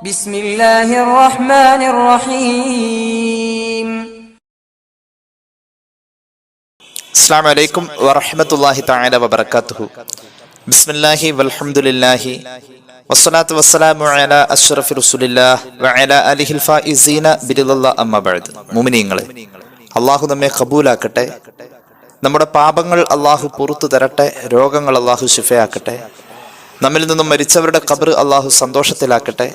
ബിസ്മില്ലാഹിർ റഹ്മാനിർ റഹീം അസ്സാം വലൈക്കും വറഹമത്തല്ലാഹി താല വബർക്കാത്തുഹു ബിസ്മില്ലാഹി വൽഹംദുലില്ലാഹി. വസ്സലാത്തു വസ്സലാമു അല അഷ്റഫി റസൂലില്ലാഹ് വഅല അലിഹിൽ ഫായിസീന ബിരിദല്ലാ അമ്മ ബഅദ്. മുഅ്മിനീങ്ങളെ അള്ളാഹു നമ്മെ കബൂലാക്കട്ടെ നമ്മുടെ പാപങ്ങൾ അള്ളാഹു പുറത്തു തരട്ടെ. രോഗങ്ങൾ അള്ളാഹു ശിഫയാക്കട്ടെ. നമ്മിൽ നിന്നും മരിച്ചവരുടെ കബർ അള്ളാഹു സന്തോഷത്തിലാക്കട്ടെ.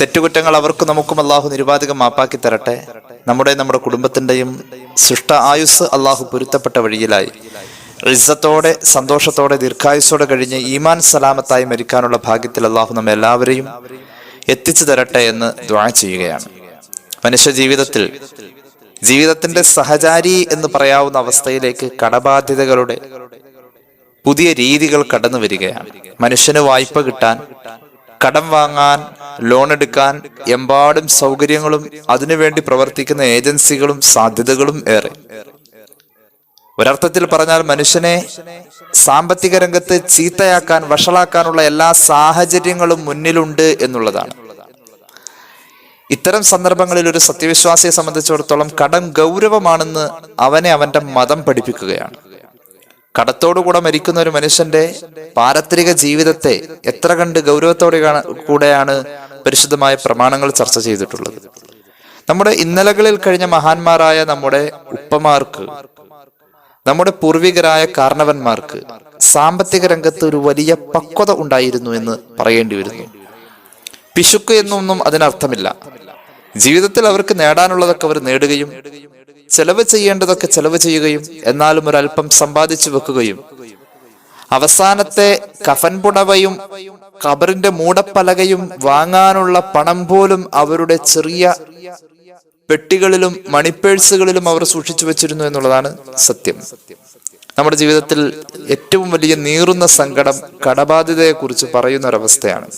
തെറ്റുകുറ്റങ്ങൾ അവർക്കും നമുക്കും അള്ളാഹു നിരുപാധികം മാപ്പാക്കി തരട്ടെ. നമ്മുടെ നമ്മുടെ കുടുംബത്തിന്റെയും സൃഷ്ട ആയുസ് അള്ളാഹു പൊരുത്തപ്പെട്ട വഴിയിലായി. ഇസ്സത്തോടെ സന്തോഷത്തോടെ ദീർഘായുസോടെ കഴിഞ്ഞ് ഈമാൻ സലാമത്തായി മരിക്കാനുള്ള ഭാഗ്യത്തിൽ അള്ളാഹു നമ്മെ എല്ലാവരെയും എത്തിച്ചു തരട്ടെ എന്ന് ദ്വാ ചെയ്യുകയാണ്. മനുഷ്യ ജീവിതത്തിൽ ജീവിതത്തിന്റെ സഹചാരി എന്ന് പറയാവുന്ന അവസ്ഥയിലേക്ക് കടബാധ്യതകളുടെ പുതിയ രീതികൾ കടന്നു വരികയാണ് മനുഷ്യന് വായ്പ കിട്ടാൻ കടം വാങ്ങാൻ ലോൺ എടുക്കാൻ എമ്പാടും സൗകര്യങ്ങളും അതിനുവേണ്ടി പ്രവർത്തിക്കുന്ന ഏജൻസികളും സാധ്യതകളും ഏറെ. ഒരർത്ഥത്തിൽ പറഞ്ഞാൽ മനുഷ്യനെ സാമ്പത്തിക രംഗത്ത് ചീത്തയാക്കാൻ വഷളാക്കാനുള്ള എല്ലാ സാഹചര്യങ്ങളും മുന്നിലുണ്ട് എന്നുള്ളതാണ്. ഇത്തരം സന്ദർഭങ്ങളിൽ ഒരു സത്യവിശ്വാസിയെ സംബന്ധിച്ചിടത്തോളം കടം ഗൗരവമാണെന്ന് അവനെ അവന്റെ മതം പഠിപ്പിക്കുകയാണ്. കടത്തോടുകൂടെ മരിക്കുന്ന ഒരു മനുഷ്യന്റെ പാരത്രിക ജീവിതത്തെ എത്ര കണ്ട് ഗൗരവത്തോടെ കൂടെയാണ് പരിശുദ്ധമായ പ്രമാണങ്ങൾ ചർച്ച ചെയ്തിട്ടുള്ളത്. നമ്മുടെ ഇന്നലകളിൽ കഴിഞ്ഞ മഹാന്മാരായ നമ്മുടെ ഉപ്പമാർക്ക് നമ്മുടെ പൂർവികരായ കാരണവന്മാർക്ക് സാമ്പത്തിക രംഗത്ത് ഒരു വലിയ പക്വത ഉണ്ടായിരുന്നു എന്ന് പറയേണ്ടി വരുന്നു. പിശുക്ക് എന്നൊന്നും അതിനർത്ഥമില്ല. ജീവിതത്തിൽ അവർക്ക് നേടാനുള്ളതൊക്കെ അവർ നേടുകയും ചെലവ് ചെയ്യേണ്ടതൊക്കെ ചെലവ് ചെയ്യുകയും എന്നാലും ഒരല്പം സമ്പാദിച്ചു വെക്കുകയും. അവസാനത്തെ കഫൻ പുടവയും ഖബറിന്റെ മൂടപ്പലകയും വാങ്ങാനുള്ള പണം പോലും അവരുടെ ചെറിയ പെട്ടികളിലും മണിപ്പേഴ്സുകളിലും അവർ സൂക്ഷിച്ചു വെച്ചിരുന്നു എന്നുള്ളതാണ് സത്യം. നമ്മുടെ ജീവിതത്തിൽ ഏറ്റവും വലിയ നീറുന്ന സങ്കടം കടബാധ്യതയെ കുറിച്ച് പറയുന്ന ഒരവസ്ഥയാണ്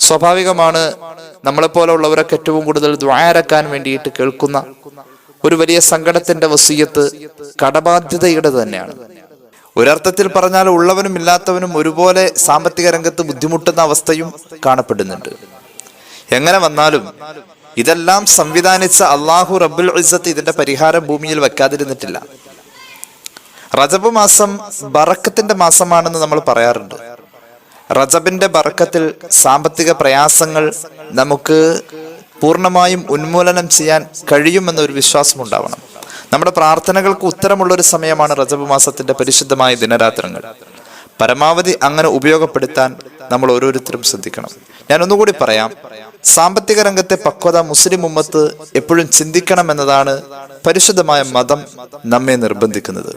സ്വാഭാവികമാണ് നമ്മളെപ്പോലെ ഉള്ളവരൊക്കെ ഏറ്റവും കൂടുതൽ ദ്വാരക്കാൻ വേണ്ടിയിട്ട് കേൾക്കുന്ന ഒരു വലിയ സങ്കടത്തിന്റെ വസീയത്ത് കടബാധ്യതയുടെ തന്നെയാണ്. ഒരർത്ഥത്തിൽ പറഞ്ഞാൽ ഉള്ളവനും ഇല്ലാത്തവനും ഒരുപോലെ സാമ്പത്തിക രംഗത്ത് ബുദ്ധിമുട്ടുന്ന അവസ്ഥയും കാണപ്പെടുന്നുണ്ട്. എങ്ങനെ വന്നാലും ഇതെല്ലാം സംവിധാനിച്ച അള്ളാഹു റബ്ബുൽ ഇസത്ത് ഇതിന്റെ പരിഹാരം ഭൂമിയിൽ വെക്കാതിരുന്നിട്ടില്ല റജബ് മാസം ബറക്കത്തിന്റെ മാസമാണെന്ന് നമ്മൾ പറയാറുണ്ട്. റജബിന്റെ ബറക്കത്തിൽ സാമ്പത്തിക പ്രയാസങ്ങൾ നമുക്ക് പൂർണമായും ഉന്മൂലനം ചെയ്യാൻ കഴിയുമെന്നൊരു വിശ്വാസം ഉണ്ടാവണം നമ്മുടെ പ്രാർത്ഥനകൾക്ക് ഉത്തരമുള്ള ഒരു സമയമാണ് റജബ് മാസത്തിന്റെ പരിശുദ്ധമായ ദിനരാത്രങ്ങൾ. പരമാവധി അങ്ങനെ ഉപയോഗപ്പെടുത്താൻ നമ്മൾ ഓരോരുത്തരും ശ്രദ്ധിക്കണം. ഞാൻ ഒന്നുകൂടി പറയാം. സാമ്പത്തിക രംഗത്തെ പക്വത മുസ്ലിം ഉമ്മത്ത് എപ്പോഴും ചിന്തിക്കണം എന്നതാണ് പരിശുദ്ധമായ മതം നമ്മെ നിർബന്ധിക്കുന്നത്.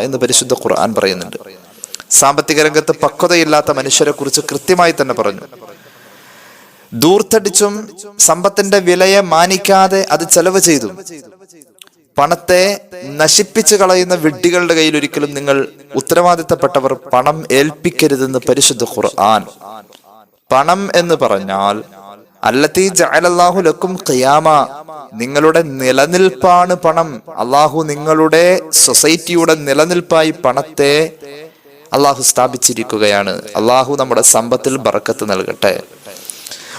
എന്ന് പരിശുദ്ധ ഖുർആൻ പറയുന്നുണ്ട്. സാമ്പത്തിക രംഗത്ത് പക്വതയില്ലാത്ത മനുഷ്യരെ കുറിച്ച് കൃത്യമായി തന്നെ പറഞ്ഞു. ദൂർത്തടിച്ചും സമ്പത്തിന്റെ വിലയെ മാനിക്കാതെ അത് ചെലവ് ചെയ്തു. പണത്തെ നശിപ്പിച്ചു കളയുന്ന വിഡ്ഢികളുടെ കയ്യിൽ ഒരിക്കലും നിങ്ങൾ ഉത്തരവാദിത്തപ്പെട്ടവർ പണം ഏൽപ്പിക്കരുതെന്ന് പരിശുദ്ധ ഖുർആൻ പണം എന്ന് പറഞ്ഞാൽ അല്ലത്തി ജഅലല്ലാഹു ലക്കും ഖിയാമ നിങ്ങളുടെ നിലനിൽപ്പാണ് പണം. അള്ളാഹു നിങ്ങളുടെ സൊസൈറ്റിയുടെ നിലനിൽപ്പായി പണത്തെ അള്ളാഹു സ്ഥാപിച്ചിരിക്കുകയാണ്. അള്ളാഹു നമ്മുടെ സമ്പത്തിൽ ബറക്കത്ത് നൽകട്ടെ.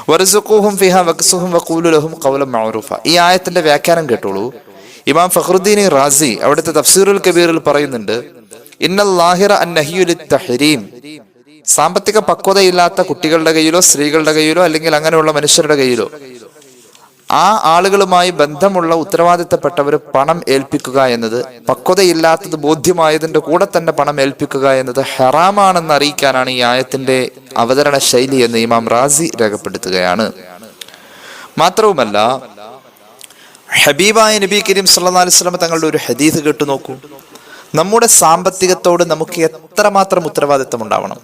വറുസുഖുഹും ഫിഹ വക്സുഹും വഖൂലു ലഹും ഖൗലൻ മഅറൂഫ ഈ ആയത്തിന്റെ വ്യാഖ്യാനം കേട്ടോളൂ. ഇമാം ഫഹ്റുദ്ദീൻ റാസി അവിടുത്തെ തഫ്സീറുൽ കബീറിൽ പറയുന്നുണ്ട് ഇന്നല്ലാഹിറ നഹിയുൽ തഹരീം സാമ്പത്തിക പക്വതയില്ലാത്ത കുട്ടികളുടെ കയ്യിലോ സ്ത്രീകളുടെ കയ്യിലോ അല്ലെങ്കിൽ അങ്ങനെയുള്ള മനുഷ്യരുടെ കയ്യിലോ. ആ ആളുകളുമായി ബന്ധമുള്ള ഉത്തരവാദിത്തപ്പെട്ടവർ പണം ഏൽപ്പിക്കുക എന്നത് പക്വതയില്ലാത്തത് ബോധ്യമായതിന്റെ കൂടെ തന്നെ പണം ഏൽപ്പിക്കുക എന്നത് ഹെറാമാണെന്ന് അറിയിക്കാനാണ് ഈ ആയത്തിന്റെ അവതരണ ശൈലി എന്ന് ഇമാം റാസി രേഖപ്പെടുത്തുകയാണ്. മാത്രവുമല്ല ഹബീബായ നബി കരീം സല്ലാ അലൈഹി വസല്ലം തങ്ങളുടെ ഒരു ഹദീസ് കേട്ടു നോക്കൂ. നമ്മുടെ സാമ്പത്തികത്തോട് നമുക്ക് എത്രമാത്രം ഉത്തരവാദിത്തം ഉണ്ടാവണം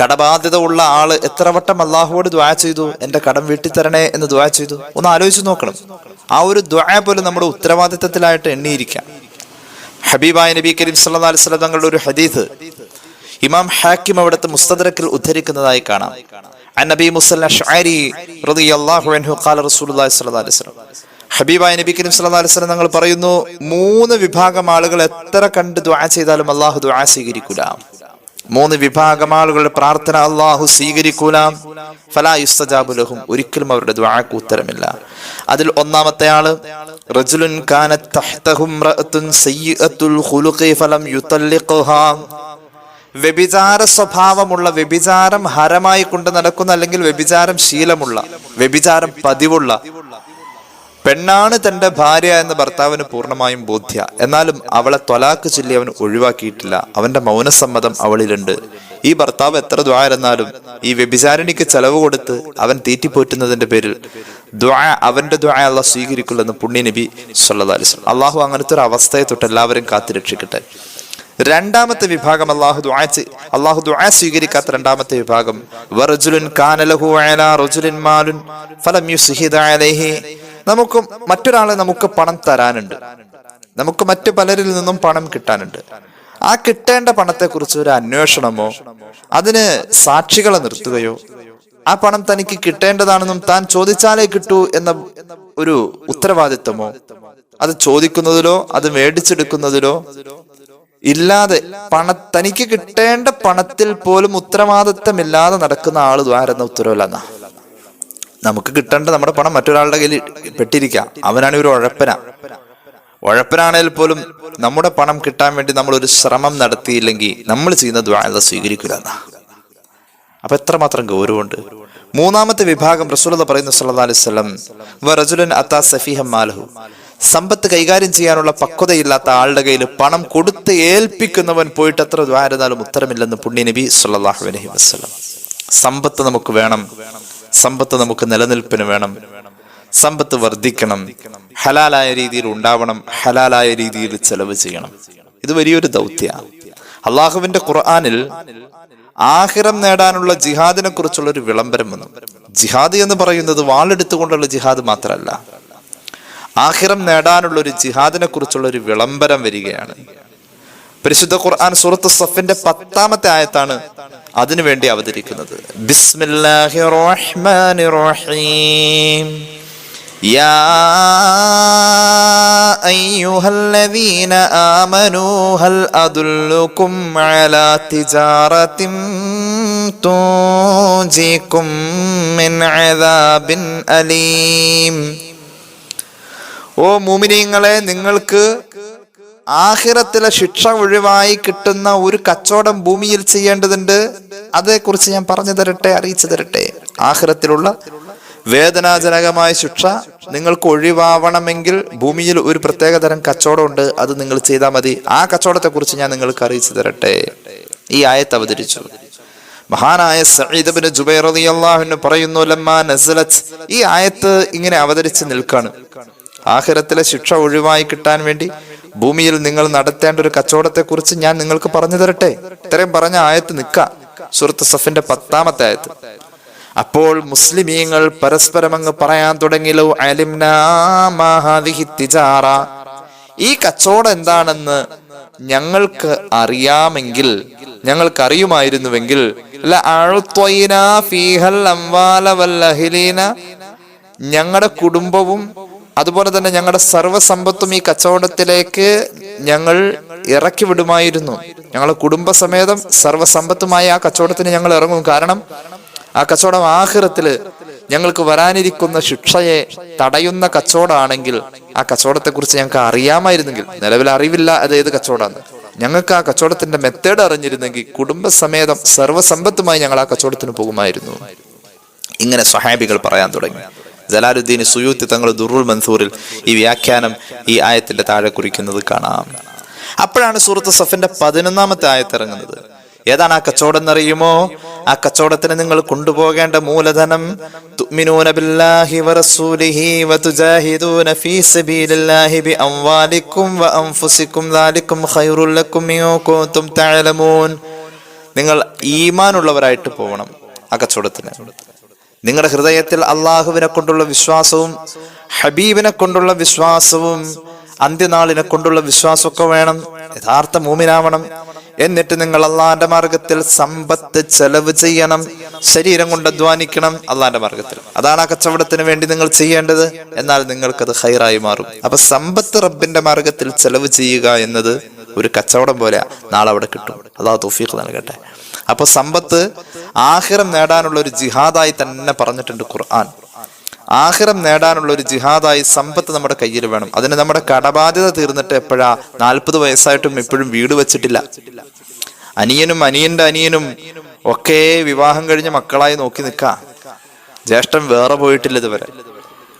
കടബാധ്യത ഉള്ള ആൾ എത്ര വട്ടം അള്ളാഹുവോട് ദ്വാ ചെയ്തു? എന്റെ കടം വീട്ടിത്തരണേ എന്ന് ദ്വാ ചെയ്തു. ഒന്ന് ആലോചിച്ച് നോക്കണം. ആ ഒരു ദ്വായ പോലും നമ്മുടെ ഉത്തരവാദിത്തത്തിലായിട്ട് എണ്ണിയിരിക്കാം. ഹബീബായ നബി കരീം സല്ലാ അലൈഹി വസല്ലം തങ്ങളുടെ ഒരു ഹദീദ് ഇമാം ഹാക്കിം അവിടുത്തെ മുസ്തദരക്കിൽ ഉദ്ധരിക്കുന്നതായി കാണാം. അൻ നബി മുസല്ല ഷാരി റളിയല്ലാഹു അൻഹു ഖാല റസൂലുള്ളാഹി സ്വല്ലല്ലാഹു അലൈഹി വസല്ലം. ഹബീബായ നബി കരീം സല്ലാ അലൈഹി വസല്ലം തങ്ങൾ പറയുന്നു മൂന്ന് വിഭാഗം ആളുകൾ എത്ര കണ്ട് ദുആ ചെയ്താലും അള്ളാഹു ദ്വാ സ്വീകരിക്കൂല. മൂന്ന് വിഭാഗം ആളുകളുടെ പ്രാർത്ഥന അള്ളാഹു സ്വീകരിക്കൂലാം. ഫലാ യുസ്തജാബു ലഹും. ഒരിക്കലും അവരുടെ ദ്വാക്ക് ഉത്തരമില്ല. അതിൽ ഒന്നാമത്തെ ആൾ റജുലുൻ ഫലം വ്യഭിചാര സ്വഭാവമുള്ള വ്യഭിചാരം ഹരമായി കൊണ്ട് നടക്കുന്ന അല്ലെങ്കിൽ വ്യഭിചാരം ശീലമുള്ള വ്യഭിചാരം പതിവുള്ള പെണ്ണാണ് തന്റെ ഭാര്യ എന്ന ഭർത്താവിന് പൂർണമായും ബോധ്യ. എന്നാലും അവളെ ത്വലാക്ക് ചൊല്ലി അവൻ ഒഴിവാക്കിയിട്ടില്ല. അവന്റെ മൗനസമ്മതം അവളിലുണ്ട്. ഈ ഭർത്താവ് എത്ര ദ്വാരെന്നാലും ഈ വ്യഭിചാരിണിക്ക് ചെലവ് കൊടുത്ത് അവൻ തീറ്റിപ്പോറ്റുന്നതിന്റെ പേരിൽ ദ്വാ അവന്റെ ദ്വാ അള്ളാഹ് സ്വീകരിക്കുള്ളെന്ന് പുണ്യ നബി വസല്ലം. അള്ളാഹു അങ്ങനത്തെ ഒരു അവസ്ഥയെ തൊട്ട് എല്ലാവരും കാത്തു രക്ഷിക്കട്ടെ. രണ്ടാമത്തെ വിഭാഗം അള്ളാഹു ദുആ അള്ളാഹു ദുആ സ്വീകരിക്കാത്ത രണ്ടാമത്തെ വിഭാഗം വറജുലുൻ കാനലഹു അലാ റജുലിൻ മാലുൻ ഫലം യുസ്ഹിദ അലൈഹി നമുക്ക് മറ്റൊരാളെ നമുക്ക് പണം തരാനുണ്ട്. നമുക്ക് മറ്റു പലരിൽ നിന്നും പണം കിട്ടാനുണ്ട്. ആ കിട്ടേണ്ട പണത്തെക്കുറിച്ച് ഒരു അന്വേഷണമോ അതിന് സാക്ഷികളെ നിർത്തുകയോ ആ പണം തനിക്ക് കിട്ടേണ്ടതാണെന്നും താൻ ചോദിച്ചാലേ കിട്ടൂ എന്ന ഒരു ഉത്തരവാദിത്തമോ അത് ചോദിക്കുന്നതിലോ അത് മേടിച്ചെടുക്കുന്നതിലോ? ഇല്ലാതെ പണ തനിക്ക് കിട്ടേണ്ട പണത്തിൽ പോലും ഉത്തരവാദിത്തമില്ലാതെ നടക്കുന്ന ആൾ ദ്വാരെന്ന ഉത്തരവില്ലെന്ന നമുക്ക് കിട്ടേണ്ട നമ്മുടെ പണം മറ്റൊരാളുടെ കയ്യിൽ പെട്ടിരിക്കാം. അവനാണ് ഒരു ഉഴപ്പന. ഉഴപ്പനാണെങ്കിൽ പോലും നമ്മുടെ പണം കിട്ടാൻ വേണ്ടി നമ്മൾ ഒരു ശ്രമം നടത്തിയില്ലെങ്കിൽ നമ്മൾ ചെയ്യുന്ന ദ്വാരത സ്വീകരിക്കില്ല അപ്പൊ എത്രമാത്രം ഗൗരവമുണ്ട്. മൂന്നാമത്തെ വിഭാഗം റസൂലത പറയുന്നു അത്താ സഫീഹം മാലഹു. സമ്പത്ത് കൈകാര്യം ചെയ്യാനുള്ള പക്വതയില്ലാത്ത ആളുടെ കയ്യിൽ പണം കൊടുത്ത് ഏൽപ്പിക്കുന്നവൻ പോയിട്ട് എത്ര ദ്വാരതാലും ഉത്തരമില്ലെന്ന് പുണ്യ നബി സല്ലല്ലാഹു അലൈഹി വസല്ലം. സമ്പത്ത് നമുക്ക് വേണം. സമ്പത്ത് നമുക്ക് നിലനിൽപ്പിന് വേണം. സമ്പത്ത് വർദ്ധിക്കണം. ഹലാലായ രീതിയിൽ ഉണ്ടാവണം. ഹലാലായ രീതിയിൽ ചെലവ് ചെയ്യണം. ഇത് വലിയൊരു ദൗത്യ. അള്ളാഹുവിന്റെ ഖുർആാനിൽ ആഹിറം നേടാനുള്ള ജിഹാദിനെ കുറിച്ചുള്ള ഒരു വിളംബരം വന്നു. ജിഹാദ് എന്ന് പറയുന്നത് വാളെടുത്തുകൊണ്ടുള്ള ജിഹാദ് മാത്രമല്ല. ആഹിറം നേടാനുള്ള ഒരു ജിഹാദിനെ കുറിച്ചുള്ള ഒരു വിളംബരം വരികയാണ്. പരിശുദ്ധ ഖുർആൻ സൂറത്ത് സഫിന്റെ പത്താമത്തെ ആയത്താണ് അതിനു വേണ്ടി അവതരിക്കുന്നത്. റഹീം ഓ മൂമിനീങ്ങളെ നിങ്ങൾക്ക് ആഹിറത്തിലെ ശിക്ഷ ഒഴിവായി കിട്ടുന്ന ഒരു കച്ചവടം ഭൂമിയിൽ ചെയ്യേണ്ടതുണ്ട്. അതേക്കുറിച്ച് ഞാൻ പറഞ്ഞു തരട്ടെ അറിയിച്ചു തരട്ടെ. ആഹിറത്തിലുള്ള വേദനാജനകമായ ശിക്ഷ നിങ്ങൾക്ക് ഒഴിവാവണമെങ്കിൽ ഭൂമിയിൽ ഒരു പ്രത്യേക തരം കച്ചവടമുണ്ട്. അത് നിങ്ങൾ ചെയ്താൽ മതി. ആ കച്ചവടത്തെ കുറിച്ച് ഞാൻ നിങ്ങൾക്ക് അറിയിച്ചു തരട്ടെ. ഈ ആയത്ത് അവതരിച്ചു. മഹാനായ സഈദ് ബിൻ ജുബൈർ റളിയല്ലാഹു പറയുന്നു ലമ്മാ നസലത്ത് ഈ ആയത്ത് ഇങ്ങനെ അവതരിച്ച് നിൽക്കാണ്. ആഖിറത്തിലെ ശിക്ഷ ഒഴിവായി കിട്ടാൻ വേണ്ടി ഭൂമിയിൽ നിങ്ങൾ നടത്തേണ്ട ഒരു കച്ചവടത്തെ കുറിച്ച് ഞാൻ നിങ്ങൾക്ക് പറഞ്ഞു തരട്ടെ? ഇത്രയും പറഞ്ഞ ആയത്ത് നിക്ക. സുഹൃത്ത് സഫിന്റെ പത്താമത്തെ ആയത്ത്. അപ്പോൾ മുസ്ലിമീങ്ങൾ പരസ്പരം അങ്ങ് പറയാൻ തുടങ്ങിയല്ലോ ഈ കച്ചവടം എന്താണെന്ന് ഞങ്ങൾക്ക് അറിയാമെങ്കിൽ ഞങ്ങൾക്ക് അറിയുമായിരുന്നുവെങ്കിൽ ഞങ്ങളുടെ കുടുംബവും അതുപോലെ തന്നെ ഞങ്ങളുടെ സർവസമ്പത്തും ഈ കച്ചവടത്തിലേക്ക് ഞങ്ങൾ ഇറക്കി വിടുമായിരുന്നു. ഞങ്ങളുടെ കുടുംബസമേതം സർവസമ്പത്തുമായി ആ കച്ചവടത്തിന് ഞങ്ങൾ ഇറങ്ങും. കാരണം ആ കച്ചവടം ആഹ്റത്തിൽ ഞങ്ങൾക്ക് വരാനിരിക്കുന്ന ശിക്ഷയെ തടയുന്ന കച്ചവടമാണെങ്കിൽ ആ കച്ചവടത്തെ കുറിച്ച് ഞങ്ങൾക്ക് അറിയാമായിരുന്നെങ്കിൽ നിലവിൽ അറിവില്ല അത് ഏത് കച്ചവടമാണ്. ഞങ്ങൾക്ക് ആ കച്ചവടത്തിന്റെ മെത്തേഡ് അറിഞ്ഞിരുന്നെങ്കിൽ കുടുംബസമേതം സർവസമ്പത്തുമായി ഞങ്ങൾ ആ കച്ചവടത്തിന് പോകുമായിരുന്നു. ഇങ്ങനെ സഹാബികൾ പറയാൻ തുടങ്ങി. ജലാലുദ്ദീൻ സുയൂത്തി തങ്ങൾ ദുർറുൽ മൻസൂറിൽ ഈ വ്യാഖ്യാനം ഈ ആയത്തിന്റെ താഴെ കുറിക്കുന്നത് കാണാം. അപ്പോഴാണ് സൂറത്ത് സഫിന്റെ പതിനൊന്നാമത്തെ ആയത്തിറങ്ങുന്നത് ഏതാണ് ആ കച്ചവടം എന്നറിയുമോ ആ കച്ചവടത്തിന് നിങ്ങൾ കൊണ്ടുപോകേണ്ട മൂലധനം ബില്ലാഹി വറസൂലിഹി ഫീ സബീലില്ലാഹി ലക്കും നിങ്ങൾ ഈമാനുള്ളവരായിട്ട് പോകണം ആ കച്ചവടത്തിന്. നിങ്ങളുടെ ഹൃദയത്തിൽ അള്ളാഹുവിനെ കൊണ്ടുള്ള വിശ്വാസവും ഹബീബിനെ കൊണ്ടുള്ള വിശ്വാസവും അന്ത്യനാളിനെ കൊണ്ടുള്ള വിശ്വാസമൊക്കെ വേണം. യഥാർത്ഥ മൂമിനാവണം. എന്നിട്ട് നിങ്ങൾ അള്ളാന്റെ മാർഗത്തിൽ സമ്പത്ത് ചെലവ് ചെയ്യണം. ശരീരം കൊണ്ട് അധ്വാനിക്കണം അള്ളാന്റെ മാർഗത്തിൽ. അതാണ് ആ കച്ചവടത്തിന് വേണ്ടി നിങ്ങൾ ചെയ്യേണ്ടത്. എന്നാൽ നിങ്ങൾക്കത് ഹൈറായി മാറും. അപ്പൊ സമ്പത്ത് റബ്ബിന്റെ മാർഗത്തിൽ ചെലവ് ചെയ്യുക എന്നത് ഒരു കച്ചവടം പോലെ നാളെ അവിടെ കിട്ടും. അള്ളാഹു തൗഫീഖ് നൽകട്ടെ. അപ്പൊ സമ്പത്ത് ആഹിറം നേടാനുള്ള ഒരു ജിഹാദായി തന്നെ പറഞ്ഞിട്ടുണ്ട് ഖുർആൻ. ആഹിറം നേടാനുള്ള ഒരു ജിഹാദായി സമ്പത്ത് നമ്മുടെ കയ്യിൽ വേണം. അതിന് നമ്മുടെ കടബാധ്യത തീർന്നിട്ട് എപ്പോഴാ? നാൽപ്പത് വയസ്സായിട്ടും ഇപ്പോഴും വീട് വെച്ചിട്ടില്ല. അനിയനും അനിയന്റെ അനിയനും ഒക്കെ വിവാഹം കഴിഞ്ഞ മക്കളായി നോക്കി നിൽക്കാ. ജ്യേഷ്ഠൻ വേറെ പോയിട്ടില്ല ഇതുവരെ.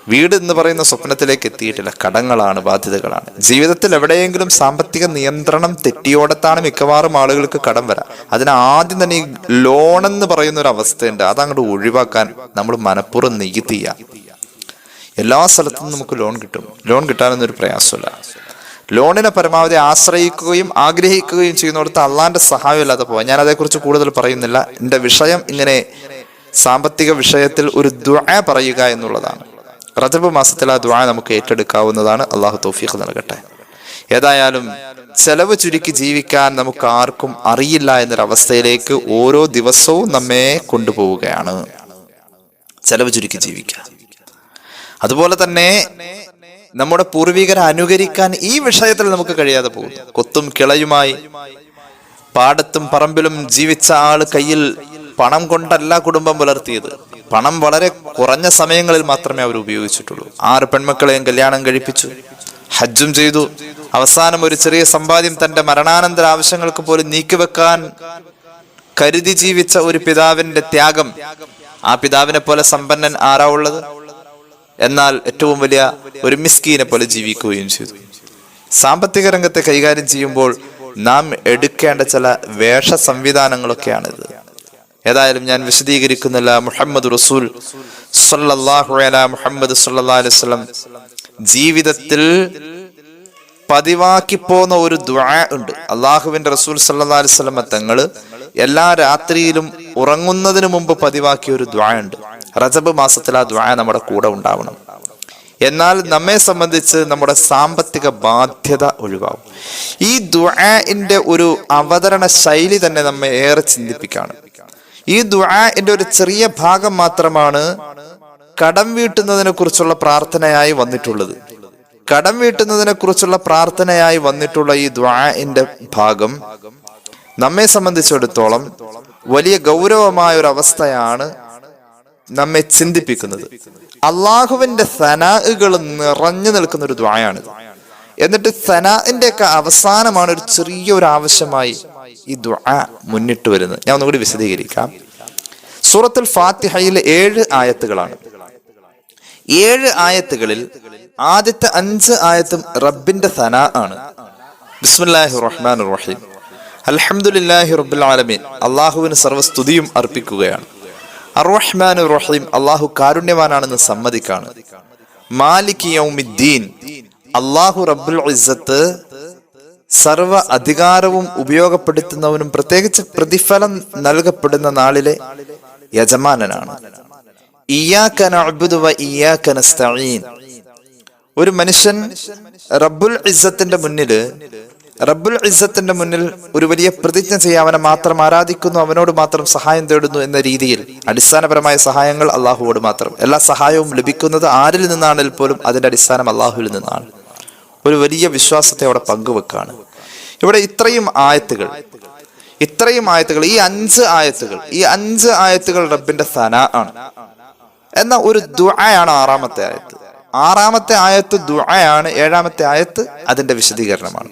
വീട് എന്ന് പറയുന്ന സ്വപ്നത്തിലേക്ക് എത്തിയിട്ടില്ല. കടങ്ങളാണ് ബാധ്യതകളാണ്. ജീവിതത്തിൽ എവിടെയെങ്കിലും സാമ്പത്തിക നിയന്ത്രണം തെറ്റിയോടത്താണ് മിക്കവാറും ആളുകൾക്ക് കടം വരാം. അതിന് ആദ്യം തന്നെ ഈ ലോൺ എന്ന് പറയുന്ന ഒരു അവസ്ഥയുണ്ട്. അത് അങ്ങോട്ട് ഒഴിവാക്കാൻ നമ്മൾ മനഃപൂർവം നികുതിയ. എല്ലാ സ്ഥലത്തും നമുക്ക് ലോൺ കിട്ടും. ലോൺ കിട്ടാനൊന്നും ഒരു പ്രയാസമില്ല ലോണിനെ പരമാവധി ആശ്രയിക്കുകയും ആഗ്രഹിക്കുകയും ചെയ്യുന്നിടത്ത് അള്ളാന്റെ സഹായം ഇല്ലാതെ പോവാം. ഞാൻ അതേക്കുറിച്ച് കൂടുതൽ പറയുന്നില്ല. എന്റെ വിഷയം ഇങ്ങനെ സാമ്പത്തിക വിഷയത്തിൽ ഒരു ദുഴ പറയുക എന്നുള്ളതാണ്. റജബ് മാസത്തിൽ ആ ദ്വാ നമുക്ക് ഏറ്റെടുക്കാവുന്നതാണ്. അള്ളാഹു തൗഫീഖ് നൽകട്ടെ. ഏതായാലും ചെലവ് ചുരുക്കി ജീവിക്കാൻ നമുക്ക് ആർക്കും അറിയില്ല എന്നൊരവസ്ഥയിലേക്ക് ഓരോ ദിവസവും നമ്മെ കൊണ്ടുപോവുകയാണ്. ചെലവ് ചുരുക്കി ജീവിക്കുക. അതുപോലെ തന്നെ നമ്മുടെ പൂർവികരെ അനുകരിക്കാൻ ഈ വിഷയത്തിൽ നമുക്ക് കഴിയാതെ പോകും. കൊത്തും കിളയുമായി പാടത്തും പറമ്പിലും ജീവിച്ച ആൾ കയ്യിൽ പണം കൊണ്ടല്ല കുടുംബം പുലർത്തിയത്. പണം വളരെ കുറഞ്ഞ സമയങ്ങളിൽ മാത്രമേ അവർ ഉപയോഗിച്ചിട്ടുള്ളൂ. ആറ് പെൺമക്കളെയും കല്യാണം കഴിപ്പിച്ചു. ഹജ്ജും ചെയ്തു. അവസാനം ഒരു ചെറിയ സമ്പാദ്യം തന്റെ മരണാനന്തര ആവശ്യങ്ങൾക്ക് പോലും നീക്കിവെക്കാൻ കരുതി ജീവിച്ച ഒരു പിതാവിന്റെ ത്യാഗം ആ പിതാവിനെ പോലെ സമ്പന്നൻ ആരാ ഉള്ളത്? എന്നാൽ ഏറ്റവും വലിയ ഒരു മിസ്കീനെ പോലെ ജീവിക്കുകയും ചെയ്തു. സാമ്പത്തിക രംഗത്തെ കൈകാര്യം ചെയ്യുമ്പോൾ നാം എടുക്കേണ്ട ചില വേഷ സംവിധാനങ്ങളൊക്കെയാണിത് ഏതായാലും ഞാൻ വിശദീകരിക്കുന്നില്ല മുഹമ്മദ് റസൂൽ മുഹമ്മദ് വസല്ലം ജീവിതത്തിൽ പതിവാക്കി പോന്ന ഒരു ദ്വാ ഉണ്ട്. അള്ളാഹുവിന്റെ റസൂൽ സല്ലാ അലൈഹി വസല്ലം തങ്ങൾ എല്ലാ രാത്രിയിലും ഉറങ്ങുന്നതിന് മുമ്പ് പതിവാക്കിയ ഒരു ദ്വാ ഉണ്ട്. റജബ് മാസത്തിൽ ആ ദ്വാ നമ്മുടെ കൂടെ ഉണ്ടാവണം. എന്നാൽ നമ്മെ സംബന്ധിച്ച് നമ്മുടെ സാമ്പത്തിക ബാധ്യത ഒഴിവാകും. ഈ ദ്വാന്റെ ഒരു അവതരണ ശൈലി തന്നെ നമ്മെ ഏറെ ചിന്തിപ്പിക്കാണ്. ഈ ദുആന്റെ ഒരു ചെറിയ ഭാഗം മാത്രമാണ് കടം വീട്ടുന്നതിനെ കുറിച്ചുള്ള പ്രാർത്ഥനയായി വന്നിട്ടുള്ളത്. കടം വീട്ടുന്നതിനെ കുറിച്ചുള്ള പ്രാർത്ഥനയായി വന്നിട്ടുള്ള ഈ ദ്വാന്റെ ഭാഗം നമ്മെ സംബന്ധിച്ചിടത്തോളം വലിയ ഗൗരവമായ ഒരു അവസ്ഥയാണ് നമ്മെ ചിന്തിപ്പിക്കുന്നത്. അള്ളാഹുവിന്റെ സനാഹുകൾ നിറഞ്ഞു നിൽക്കുന്ന ഒരു ദ്വായാണിത് എന്നിട്ട് സനാഹിന്റെ ഒക്കെ അവസാനമാണ് ഒരു ചെറിയ ഒരു ആവശ്യമായി ഈ ദുആ മുന്നിട്ട് വരുന്നത്. ഞാൻ ഒന്നുകൂടി വിശദീകരിക്കാം. സൂറത്തുൽ ഫാത്തിഹയിൽ ഏഴ് ആയത്തുകളാണ്. ഏഴ് ആയത്തുകളിൽ ആദ്യത്തെ അഞ്ച് ആയത്തും റബ്ബിന്റെ സന ആണ്. ബിസ്മില്ലാഹി റഹ്മാൻ റഹീം. അൽഹംദുലില്ലാഹി റബ്ബിൽ ആലമീൻ. അള്ളാഹുവിന് സർവസ്തുതിയും അർപ്പിക്കുകയാണ്. അർറഹ്മാൻ റഹീം. അള്ളാഹു കാരുണ്യവാനാണെന്ന് സമ്മതിക്കാണ്. മാലിക് യൗമിദ്ദീൻ. അള്ളാഹു റബ്ബുൽ ഇസ്സത്ത് സർവ അധികാരവും ഉപയോഗപ്പെടുത്തുന്നവനും പ്രത്യേകിച്ച് പ്രതിഫലം നൽകപ്പെടുന്ന നാളിലെ യജമാനനാണ്. ഒരു മനുഷ്യൻ റബ്ബുൽ ഇസത്തിന്റെ മുന്നിൽ റബ്ബുൽ ഇസത്തിന്റെ മുന്നിൽ ഒരു വലിയ പ്രതിജ്ഞ ചെയ്യാൻ അവനെ മാത്രം ആരാധിക്കുന്നു അവനോട് മാത്രം സഹായം തേടുന്നു എന്ന രീതിയിൽ അടിസ്ഥാനപരമായ സഹായങ്ങൾ അള്ളാഹുവോട് മാത്രം. എല്ലാ സഹായവും ലഭിക്കുന്നത് ആരിൽ നിന്നാണെങ്കിൽ പോലും അതിന്റെ അടിസ്ഥാനം അള്ളാഹുവിൽ നിന്നാണ്. ഒരു വലിയ വിശ്വാസത്തെ അവിടെ പങ്കുവെക്കാണ്. ഇവിടെ ഇത്രയും ആയത്തുകൾ ഇത്രയും ആയത്തുകൾ ഈ അഞ്ച് ആയത്തുകൾ ഈ അഞ്ച് ആയത്തുകൾ റബ്ബിന്റെ സന ആണ്. എന്ന ഒരു ദുആയാണ് ആറാമത്തെ ആയത്ത്. ആറാമത്തെ ആയത്ത് ദുആയാണ് ഏഴാമത്തെ ആയത്ത് അതിന്റെ വിശദീകരണമാണ്.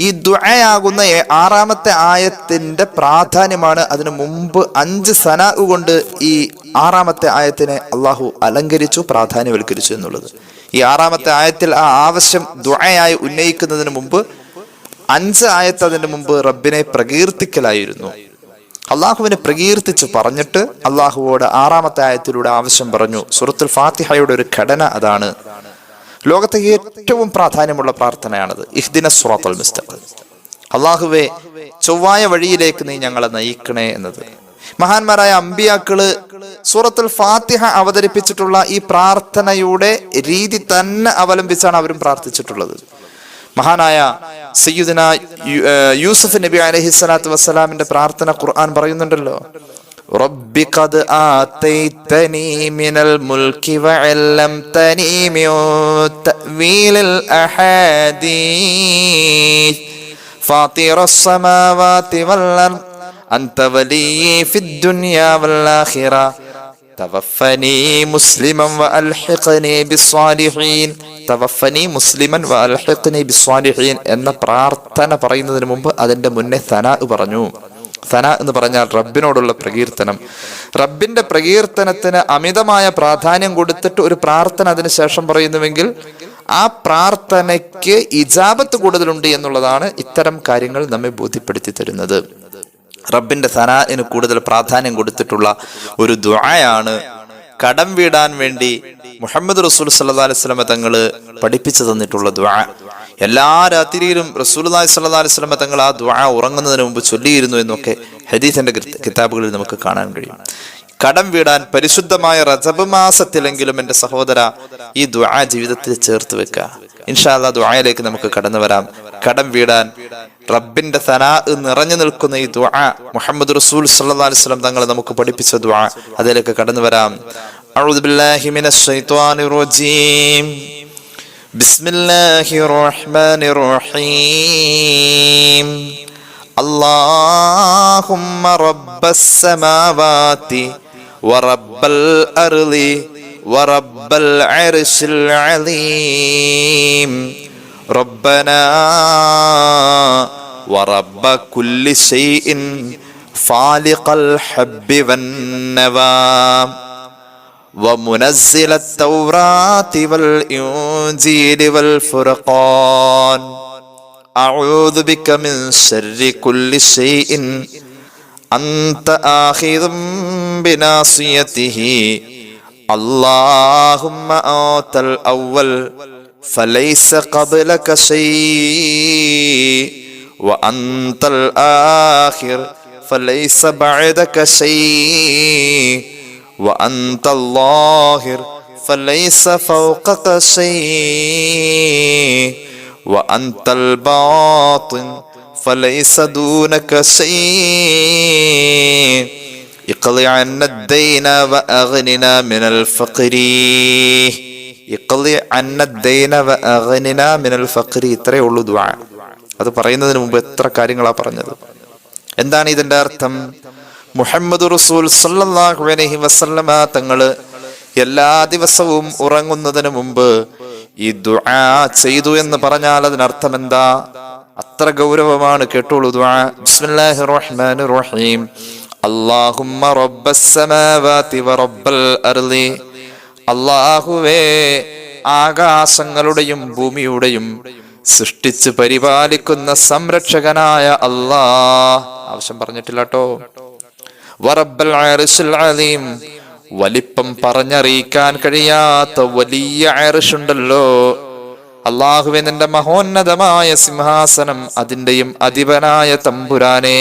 ഈ ദുആയാകുന്ന ആറാമത്തെ ആയത്തിന്റെ പ്രാധാന്യമാണ് അതിനു മുമ്പ് അഞ്ച് സനാ കൊണ്ട് ഈ ആറാമത്തെ ആയത്തിനെ അള്ളാഹു അലങ്കരിച്ചു പ്രാധാന്യവൽക്കരിച്ചു എന്നുള്ളത്. ഈ ആറാമത്തെ ആയത്തിൽ ആ ആവശ്യം ദുആയായി ഉന്നയിക്കുന്നതിന് മുമ്പ് അഞ്ച് ആയത്ത് അതിന് മുമ്പ് റബ്ബിനെ പ്രകീർത്തിക്കലായിരുന്നു. അള്ളാഹുവിനെ പ്രകീർത്തിച്ച് പറഞ്ഞിട്ട് അള്ളാഹുവോട് ആറാമത്തെ ആയത്തിലൂടെ ആവശ്യം പറഞ്ഞു. സുറത്തുൽ ഫാത്തിഹയുടെ ഒരു ഘടന അതാണ്. ലോകത്തെ ഏറ്റവും പ്രാധാന്യമുള്ള പ്രാർത്ഥനയാണത്. ഇഹ്ദിന സുറാത്തുൽ മിസ്റ്റർ അള്ളാഹുവെ ചൊവ്വായ വഴിയിലേക്ക് നീ ഞങ്ങളെ നയിക്കണേ എന്നത്. മഹാന്മാരായ അമ്പിയാക്കള് സൂറത്തുൽ ഫാത്തിഹ അവതരിപ്പിച്ചിട്ടുള്ള ഈ പ്രാർത്ഥനയുടെ രീതി തന്നെ അവലംബിച്ചാണ് അവരും പ്രാർത്ഥിച്ചിട്ടുള്ളത് മഹാനായ സയ്യുദന യു- ഏ, യൂസുഫ് നബി അലൈഹി സ്വലാത്തു വസ്സലാമിന്റെ പ്രാർത്ഥന ഖുർആൻ പറയുന്നുണ്ടല്ലോ رب قد آتيتني من الملك وعلمتني من تأويل الأحاديث فاطر السماوات والأرض أنت ولي في الدنيا والآخرة توفني مسلما وألحقني بالصالحين തവഫനി മുസ്ലിമൻ വൽഹിഖ്നി ബിസ്വാലിഹീൻ എന്ന പ്രാർത്ഥന പറയുന്നതിന് മുമ്പ് അതിന്റെ മുന്നേ സന പറഞ്ഞു സന എന്ന് പറഞ്ഞാൽ റബ്ബിനോടുള്ള പ്രകീർത്തനം റബ്ബിന്റെ പ്രകീർത്തനത്തിന് അമിതമായ പ്രാധാന്യം കൊടുത്തിട്ട് ഒരു പ്രാർത്ഥന അതിന് ശേഷം പറയുന്നുവെങ്കിൽ ആ പ്രാർത്ഥനയ്ക്ക് ഇജാബത്ത് കൂടുതലുണ്ട് എന്നുള്ളതാണ് ഇത്തരം കാര്യങ്ങൾ നമ്മെ ബോധ്യപ്പെടുത്തി തരുന്നത് റബ്ബിന്റെ സനാഇന് കൂടുതൽ പ്രാധാന്യം കൊടുത്തിട്ടുള്ള ഒരു ദുആയാണ് കടം വീടാൻ വേണ്ടി മുഹമ്മദ് റസൂൽ സല്ലാ അലൈഹി വസല്ലമ തങ്ങൾ പഠിപ്പിച്ചു തന്നിട്ടുള്ള ദുആ. എല്ലാ രാത്രിയിലും റസൂൽ അലൈഹി വസല്ലമ തങ്ങൾ ആ ദുആ ഉറങ്ങുന്നതിന് മുമ്പ് ചൊല്ലിയിരുന്നു എന്നൊക്കെ ഹദീസിന്റെ കിതാബുകളിൽ നമുക്ക് കാണാൻ കഴിയും. കടം വീടാൻ പരിശുദ്ധമായ റജബ് മാസത്തിലെങ്കിലും എന്റെ സഹോദര ഈ ദുആ ജീവിതത്തിൽ ചേർത്ത് വെക്കുക ഇൻഷാല്ല ദുആയിലേക്ക് നമുക്ക് കടന്നു വരാം. കടം വീടാൻ റബ്ബിന്റെ സനാ നിറഞ്ഞു നിൽക്കുന്ന ഈ ദുആ മുഹമ്മദ് റസൂൽ സല്ലല്ലാഹു അലൈഹി വസല്ലം തങ്ങൾ നമുക്ക് പഠിപ്പിച്ച ദുആ അതിലേക്ക് കടന്നു വരാം أعوذ بالله من الشيطان الرجيم بسم الله الرحمن الرحيم اللهم رب السماوات ورب الأرض ورب العرش العظيم ربنا ورب كل شيء فالق الحب والنوى ومنزل التوراة والإنجيل والفرقان أعوذ بك من شر كل شيء أنت آخذ بناصيته اللهم أنت الأول فليس قبلك شيء وأنت الآخر فليس بعدك شيء وأنت الظاهر فليس فوقك شيء وأنت الباطن فليس دونك شيء اقض عنا الدين وأغننا من الفقر اقض عنا الدين وأغننا من الفقر ഇത്രയേ ഉള്ളൂ ദുആ അത് പറയുന്നതിന് മുമ്പ് എത്ര കാര്യങ്ങളാ പറഞ്ഞത് എന്താണ് ഇതിന്റെ അർത്ഥം മുഹമ്മദ് റസൂൽ സല്ലല്ലാഹു അലൈഹി വസല്ലമ തങ്ങള് എല്ലാ ദിവസവും ഉറങ്ങുന്നതിന് മുമ്പ് ഈ ദുആ ചെയ്തു എന്ന് പറഞ്ഞാൽ അതിനർത്ഥം എന്താ അത്ര ഗൗരവമാണ് കേട്ടോളൂ ദുആ ബിസ്മില്ലാഹിർ റഹ്മാനിർ റഹീം അല്ലാഹുമ്മ റബ്ബസ് സമാവാതി വറബ്ബൽ അർളി അല്ലാഹുവേ ആകാശങ്ങളുടെയും ഭൂമിയുടെയും സൃഷ്ടിച്ച് പരിപാലിക്കുന്ന സംരക്ഷകനായ അല്ലാ ആവശ്യം പറഞ്ഞിട്ടില്ല കേട്ടോ വറബ്ബൽ അലീം. വലിപ്പം പറഞ്ഞറിയിക്കാൻ കഴിയാത്ത വലിയ അയർഷുണ്ടല്ലോ അള്ളാഹുവെ നിന്റെ മഹോന്നതമായ സിംഹാസനം അതിന്റെയും അധിപനായ തമ്പുരാനെ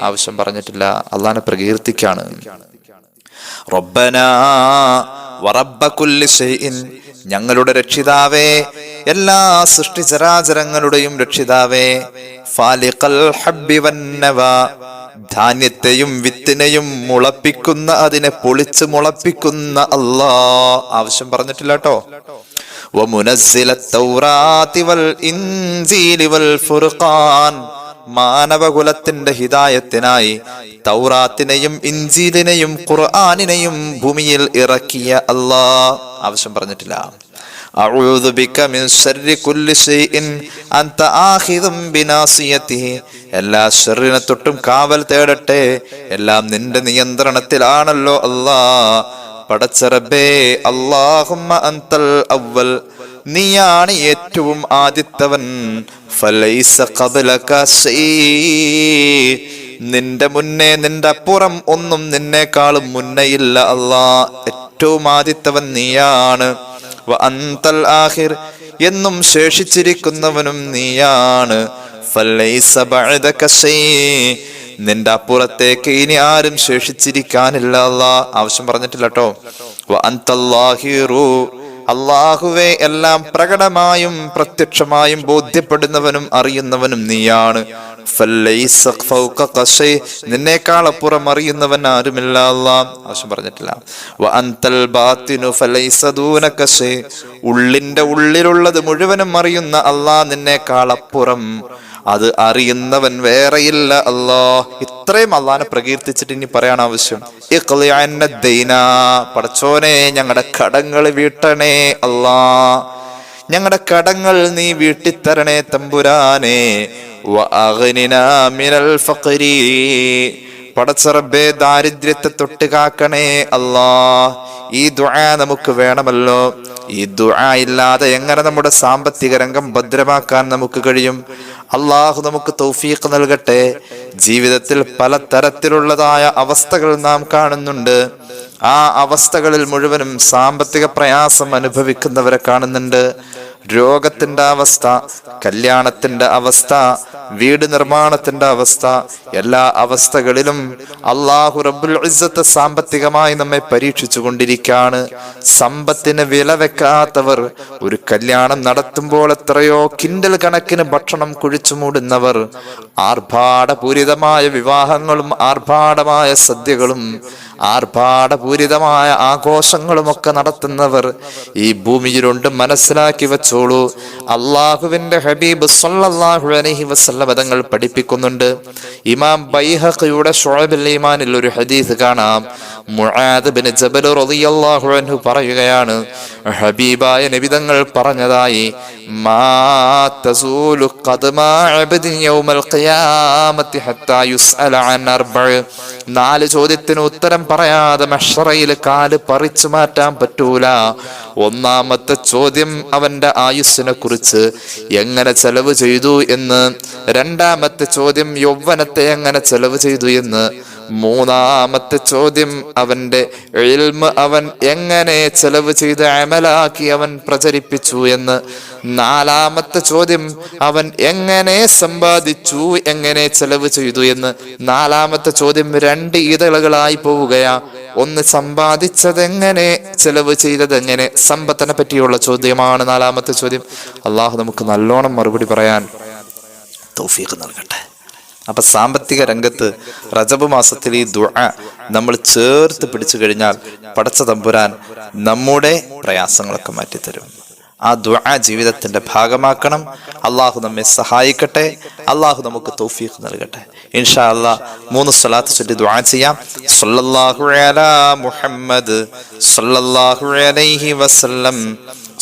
ആവശ്യം പറഞ്ഞിട്ടില്ല. അള്ളാഹിനെ പ്രകീർത്തിക്കാണ്. റബ്ബനാ ഞങ്ങളുടെ രക്ഷിതാവേ എല്ലാ സൃഷ്ടിചരാചരങ്ങളുടെയും രക്ഷിതാവേ ഫാലിഖൽ ഹബ്ബി വന്നവ ധാന്യത്തെയും വിത്തിനെയും മുളപ്പിക്കുന്ന അതിനെ പൊളിച്ച് മുളപ്പിക്കുന്ന അല്ലാ ആവശ്യം പറഞ്ഞിട്ടില്ല കേട്ടോ. ومنزل التوراة والإنجيل والفرقان മാനവകുലത്തിന്റെ ഹിതായത്തിനായി തൗറാത്തിനെയും ഇഞ്ചീലിനെയും ഖുർആാനിനെയും ഭൂമിയിൽ ഇറക്കിയ അല്ലാ ആവശ്യം പറഞ്ഞിട്ടില്ല أعوذ بك من شر كل شيء أنت آخذ بناصيته എല്ലാ ഷെറിനെ തൊട്ടും കാവൽ തേടട്ടെ എല്ലാം നിന്റെ നിയന്ത്രണത്തിലാണല്ലോ അല്ലാ പടച്ചറബേ അള്ളാഹുമ്മ അന്തൽ അവൽ നീയാണ് ഏറ്റവും ആദിത്തവൻ ഫലൈസ ഖബലക ശൈ. നിന്റെ മുന്നേ നിന്റെ അപ്പുറം ഒന്നും നിന്നേക്കാളും മുന്നയില്ല അല്ലാ. ഏറ്റവും ആദിത്തവൻ നീയാണ്. അന്തൽ ആഹിർ എന്നും ശേഷിച്ചിരിക്കുന്നവനും നീയാണ്. ഫലൈസ ബഅദക ശൈ. നിന്റെ അപ്പുറത്തേക്ക് ഇനി ആരും ശേഷിച്ചിരിക്കാനില്ല അല്ലാ. ആവശ്യം പറഞ്ഞിട്ടില്ല കേട്ടോ വ അള്ളാഹുവെ എല്ലാം പ്രകടമായും പ്രത്യക്ഷമായും ബോധ്യപ്പെടുന്നവനും അറിയുന്നവനും നീയാണ്. നിന്നേക്കാൾ അപ്പുറം അറിയുന്നവൻ ആരുമില്ല ആവശ്യം പറഞ്ഞിട്ടില്ല. ഉള്ളിന്റെ ഉള്ളിലുള്ളത് മുഴുവനും അറിയുന്ന അള്ളാഹ് നിന്നേക്കാൾ അപ്പുറം അത് അറിയുന്നവൻ വേറെയില്ല അല്ലാ ഇത്രയും അള്ളാനെ പ്രകീർത്തിച്ചിട്ട് ഇനി പറയാൻ ആവശ്യം. പടച്ചോനെ ഞങ്ങളുടെ കടങ്ങൾ വീട്ടണേ അല്ലാ ഞങ്ങളുടെ കടങ്ങൾ നീ വീട്ടിത്തരണേ തമ്പുരാനെ മിനൽ ഫഖരി. പടച്ചറബേ ദാരിദ്ര്യത്തെ തൊട്ട് കാക്കണേ അല്ലാ. ഈ ദുആ നമുക്ക് വേണമല്ലോ. ഈ ദുആ ഇല്ലാതെ എങ്ങനെ നമ്മുടെ സാമ്പത്തിക രംഗം ഭദ്രമാക്കാൻ നമുക്ക് കഴിയും? അള്ളാഹു നമുക്ക് തൗഫീഖ് നൽകട്ടെ. ജീവിതത്തിൽ പല തരത്തിലുള്ളതായ അവസ്ഥകൾ നാം കാണുന്നുണ്ട്. ആ അവസ്ഥകളിൽ മുഴുവനും സാമ്പത്തിക പ്രയാസം അനുഭവിക്കുന്നവരെ കാണുന്നുണ്ട്. രോഗത്തിന്റെ അവസ്ഥ കല്യാണത്തിന്റെ അവസ്ഥ വീട് നിർമ്മാണത്തിന്റെ അവസ്ഥ എല്ലാ അവസ്ഥകളിലും അള്ളാഹു റബ്ബുൽ ഇസ്സത്ത് സാമ്പത്തികമായി നമ്മെ പരീക്ഷിച്ചു കൊണ്ടിരിക്കുകയാണ്. സമ്പത്തിന് വില വെക്കാത്തവർ ഒരു കല്യാണം നടത്തുമ്പോൾ എത്രയോ കിൻഡൽ കണക്കിന് ഭക്ഷണം കുഴിച്ചു മൂടുന്നവർ ആർഭാടപൂരിതമായ വിവാഹങ്ങളും ആർഭാടമായ സദ്യകളും ആർഭാടപൂരിതമായ ആഘോഷങ്ങളും ഒക്കെ നടത്തുന്നവർ ഈ ഭൂമിയിലുണ്ട് മനസ്സിലാക്കി വെച്ചോളൂ അള്ളാഹുവിന്റെ ഹബീബ് സല്ലാഹു അലൈഹി വസല്ലം തങ്ങൾ പഠിപ്പിക്കുന്നുണ്ട്. ഇമാം ബൈഹഖിയുടെ ഷുഅബുൽ ഈമാനിൽ ഒരു ഹദീസ് കാണാം. മുആദ് ബിൻ ജബൽ റളിയല്ലാഹു അൻഹു പറയുകയാണ് ഹബീബായ നബിതങ്ങൾ പറഞ്ഞതായി മാ തസൂലു ഖദ്മാ അബ്ദിൻ യൗമൽ ഖിയാമത്തി ഹത്താ യുസ്അല അൻ അർബഅ നാല് ചോദ്യത്തിന് ഉത്തരം പറയാതെ മഷറയിൽ കാൽ പറിച്ചു മാറ്റാൻ പറ്റൂല. ഒന്നാമത്തെ ചോദ്യം അവന്റെ ആയുസ്സിനെ കുറിച്ച് എങ്ങനെ ചെലവ് ചെയ്തു എന്ന് രണ്ടാമത്തെ ചോദ്യം യൗവനത്തെ എങ്ങനെ ചെലവ് ചെയ്തു എന്ന് മൂന്നാമത്തെ ചോദ്യം അവന്റെ എൽമ് അവൻ എങ്ങനെ ചെലവ് ചെയ്ത് അമലാക്കി അവൻ പ്രചരിപ്പിച്ചു എന്ന്. നാലാമത്തെ ചോദ്യം അവൻ എങ്ങനെ സമ്പാദിച്ചു എങ്ങനെ ചെലവ് ചെയ്തു എന്ന്. നാലാമത്തെ ചോദ്യം രണ്ട് ഇതളുകളായി പോവുകയാ. ഒന്ന് സമ്പാദിച്ചത് എങ്ങനെ ചെലവ് ചെയ്തതെങ്ങനെ? സമ്പത്തിനെ പറ്റിയുള്ള ചോദ്യമാണ് നാലാമത്തെ ചോദ്യം. അള്ളാഹു നമുക്ക് നല്ലോണം മറുപടി പറയാൻ തൗഫീഖ് നൽകട്ടെ. അപ്പൊ സാമ്പത്തിക രംഗത്ത് റജബ് മാസത്തിൽ ഈ ദുആ നമ്മൾ ചേർത്ത് പിടിച്ചു കഴിഞ്ഞാൽ പടച്ച തമ്പുരാൻ നമ്മുടെ പ്രയാസങ്ങളൊക്കെ മാറ്റിത്തരും. ആ ദുആ ജീവിതത്തിന്റെ ഭാഗമാക്കണം. അള്ളാഹു നമ്മെ സഹായിക്കട്ടെ. അള്ളാഹു നമുക്ക് തൗഫീഖ് നൽകട്ടെ. ഇൻഷാ അല്ലാ മൂന്ന് സ്വലാത്ത് ചൊല്ലി ദുആ ചെയ്യാം. സല്ലല്ലാഹു അലാ മുഹമ്മദ് സല്ലല്ലാഹു അലൈഹി വസല്ലം.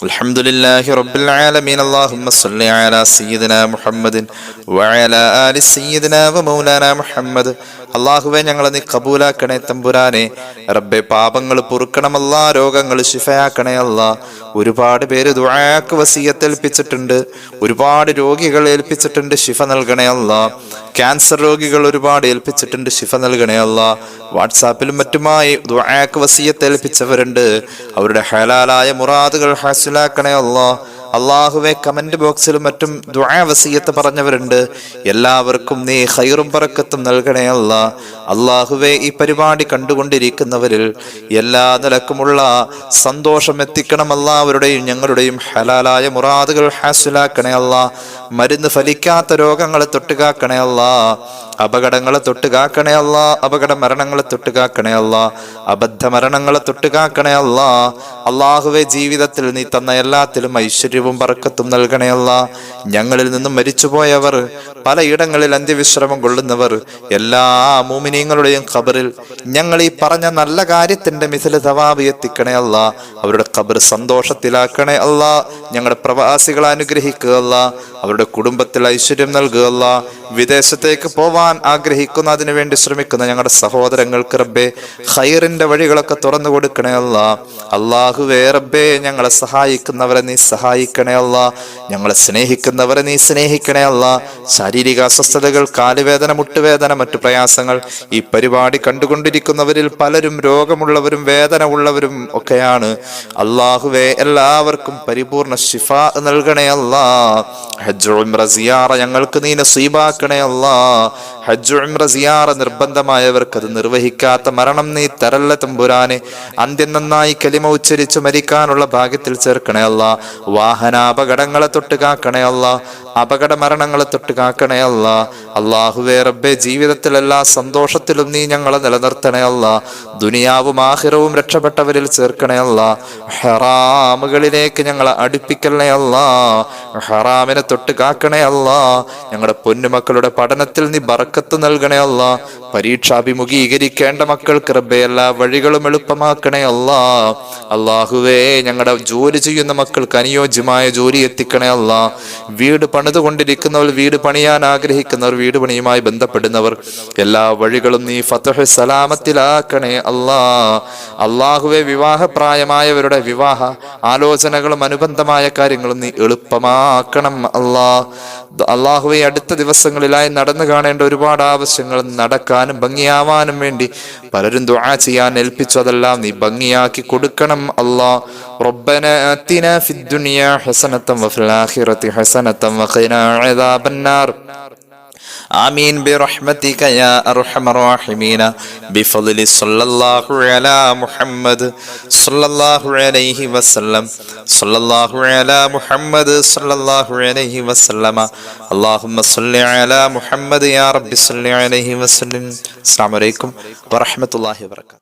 الحمد لله رب العالمين اللهم صل على سيدنا محمد وعلى آل سيدنا ومولانا محمد അള്ളാഹുവെ ഞങ്ങളെ നീ കബൂലാക്കണേ തമ്പുരാനെ റബ്ബെ പാപങ്ങൾ പൊറുക്കണമല്ല രോഗങ്ങൾ ശിഫയാക്കണേ അല്ല ഒരുപാട് പേര് ദുആക്ക് വസീയത്ത് ഏൽപ്പിച്ചിട്ടുണ്ട് ഒരുപാട് രോഗികൾ ഏൽപ്പിച്ചിട്ടുണ്ട് ശിഫ നൽകണേ അല്ല ക്യാൻസർ രോഗികൾ ഒരുപാട് ഏൽപ്പിച്ചിട്ടുണ്ട് ശിഫ നൽകണേ അല്ല വാട്സാപ്പിലും മറ്റുമായി ദുആക്ക് വസീയത്ത് ഏൽപ്പിച്ചവരുണ്ട് അവരുടെ ഹലാലായ മുറാദുകൾ ഹാസിലാക്കണേ അല്ലോ അള്ളാഹുവെ കമന്റ് ബോക്സിലും മറ്റും ദുആ വസീയത്ത് പറഞ്ഞവരുണ്ട്. എല്ലാവർക്കും നീ ഹൈറും പറക്കത്തും നൽകണേ അല്ല അള്ളാഹുവെ ഈ പരിപാടി കണ്ടുകൊണ്ടിരിക്കുന്നവരിൽ എല്ലാ നിലക്കുമുള്ള സന്തോഷം എത്തിക്കണം എല്ലാവരുടെയും ഞങ്ങളുടെയും ഹലാലായ മുറാദുകൾ ഹാസിലാക്കണേ അല്ല മരുന്ന് ഫലിക്കാത്ത രോഗങ്ങളെ തൊട്ടുകാക്കണേ അല്ല അപകടങ്ങളെ തൊട്ടുകാക്കണേ അല്ല. അപകട മരണങ്ങളെ തൊട്ടുകാക്കണേ അല്ല. അബദ്ധ മരണങ്ങളെ തൊട്ടുകാക്കണേ അല്ല. അള്ളാഹുവെ ജീവിതത്തിൽ നീ തന്ന എല്ലാത്തിലും ഐശ്വര്യവും പറക്കത്തും നൽകണേ അല്ല. ഞങ്ങളിൽ നിന്നും മരിച്ചുപോയവർ പലയിടങ്ങളിൽ അന്ത്യവിശ്രമം കൊള്ളുന്നവർ എല്ലാ മൂമിനീങ്ങളുടെയും ഖബറിൽ ഞങ്ങൾ ഈ പറഞ്ഞ നല്ല കാര്യത്തിന്റെ മിഥിൽ തവാബ് എത്തിക്കണേ അല്ല. അവരുടെ ഖബർ സന്തോഷത്തിലാക്കണേ അല്ല. ഞങ്ങളുടെ പ്രവാസികളെ അനുഗ്രഹിക്കുക അവരുടെ കുടുംബത്തിൽ ഐശ്വര്യം നൽകുക വിദേശത്തേക്ക് പോവാൻ പോവാൻ ആഗ്രഹിക്കുന്ന വേണ്ടി ശ്രമിക്കുന്ന ഞങ്ങളുടെ സഹോദരങ്ങൾക്ക് റബ്ബെ ഹൈറിന്റെ വഴികളൊക്കെ തുറന്നു കൊടുക്കണേ അല്ല. അള്ളാഹുവേ റബ്ബേ ഞങ്ങളെ സഹായിക്കുന്നവരെ നീ സഹായിക്കണേ അല്ല. ഞങ്ങളെ സ്നേഹിക്കുന്നവരെ നീ സ്നേഹിക്കണേ അല്ല. ശാരീരിക അസ്വസ്ഥതകൾ കാലുവേദന മുട്ടുവേദന മറ്റു പ്രയാസങ്ങൾ ഈ പരിപാടി കണ്ടുകൊണ്ടിരിക്കുന്നവരിൽ പലരും രോഗമുള്ളവരും വേദന ഉള്ളവരും ഒക്കെയാണ്. അള്ളാഹുവേ എല്ലാവർക്കും പരിപൂർണ ശിഫ നൽകണേ അല്ലാ. ഹജ്ജ് ഞങ്ങൾക്ക് നീ നസീബാക്കണേ അല്ലാ. ഹജ്ജ് ഉംറ സിയാറ നിർബന്ധമായവർക്ക് അത് നിർവഹിക്കാത്ത മരണം നീ തരല്ല തമ്പുരാനെ. അന്ത്യം നന്നായി കലിമ ഉച്ചരിച്ച് മരിക്കാനുള്ള ഭാഗ്യത്തിൽ ചേർക്കണേ അല്ല. വാഹനാപകടങ്ങളെ തൊട്ട് കാക്കണേ അല്ല. അപകട മരണങ്ങളെ തൊട്ട് കാക്കണേ അല്ല. അള്ളാഹുവേ റബ്ബെ ജീവിതത്തിലെല്ലാ സന്തോഷത്തിലും നീ ഞങ്ങളെ നിലനിർത്തണേ അല്ല. ദുനിയാവും ആഹിറവും രക്ഷപ്പെട്ടവരിൽ ചേർക്കണേ അല്ല. ഹറാമുകളിലേക്ക് ഞങ്ങളെ അടുപ്പിക്കണേ അല്ല. ഹറാമിനെ തൊട്ട് കാക്കണേ അല്ല. ഞങ്ങളുടെ പൊന്നുമക്കളുടെ പഠനത്തിൽ നീ ബറക്കത്ത് നൽകണേ അല്ല. പരീക്ഷ അഭിമുഖീകരിക്കേണ്ട മക്കൾക്ക് റബ്ബെ എല്ലാ വഴികളും എളുപ്പമാക്കണേ അല്ല. അള്ളാഹുവേ ഞങ്ങളുടെ ജോലി ചെയ്യുന്ന മക്കൾക്ക് അനുയോജ്യമായ ജോലി എത്തിക്കണേ അല്ല. വീട് പണിതുകൊണ്ടിരിക്കുന്നവർ വീട് പണിയാൻ ആഗ്രഹിക്കുന്നവർ വീട് പണിയുമായി ബന്ധപ്പെടുന്നവർ എല്ലാ വഴികളും നീ ഫതഹ് സലാമത്തിലാക്കണേ അള്ളാ അള്ളാഹുവെ വിവാഹപ്രായമായവരുടെ വിവാഹ ആലോചനകളും അനുബന്ധമായ കാര്യങ്ങളും നീ എളുപ്പമാക്കണം അള്ളാ അള്ളാഹുവെ അടുത്ത ദിവസങ്ങളിലായി നടന്നു കാണേണ്ട ഒരുപാട് ആവശ്യങ്ങൾ നടക്കാനും ഭംഗിയാവാനും വേണ്ടി പലരും ദുആ ചെയ്യാൻ ഏൽപ്പിച്ചു. അതെല്ലാം നീ ഭംഗിയാക്കി കൊടുക്കണം അള്ളാ റബ്ബന ആതിന ഫിദ്ദുനിയാ ഹസനത്തം വഫിൽ ആഖിറതി ഹസനത്തം وقنا عذاب النار آمين برحمتك يا أرحم الراحمين بفضل صلى الله على محمد صلى الله عليه وسلم صلى الله على محمد صلى الله عليه وسلم اللهم صل على محمد يا رب صل عليه وسلم السلام عليكم ورحمة الله وبركاته